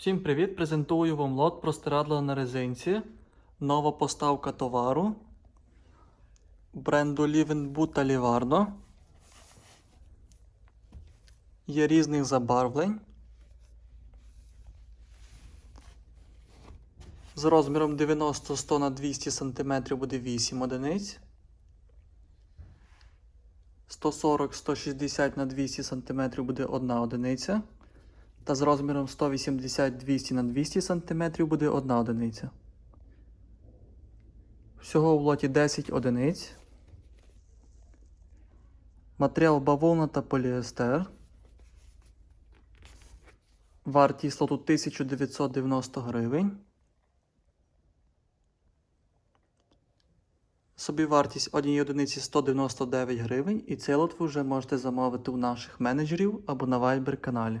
Всім привіт! Презентую вам лот простирадла на резинці. Нова поставка товару бренду Livenboot та Livarno. Є різних забарвлень. З розміром 90-100 на 200 см буде 8 одиниць. 140-160 на 200 см буде 1 одиниця. Та з розміром 180-200 на 200 см буде 1 одиниця. Всього в лоті 10 одиниць. Матеріал бавовна та поліестер. Вартість лоту 1990 гривень. Собівартість однієї одиниці 199 гривень, і цей лот ви вже можете замовити у наших менеджерів або на Viber каналі.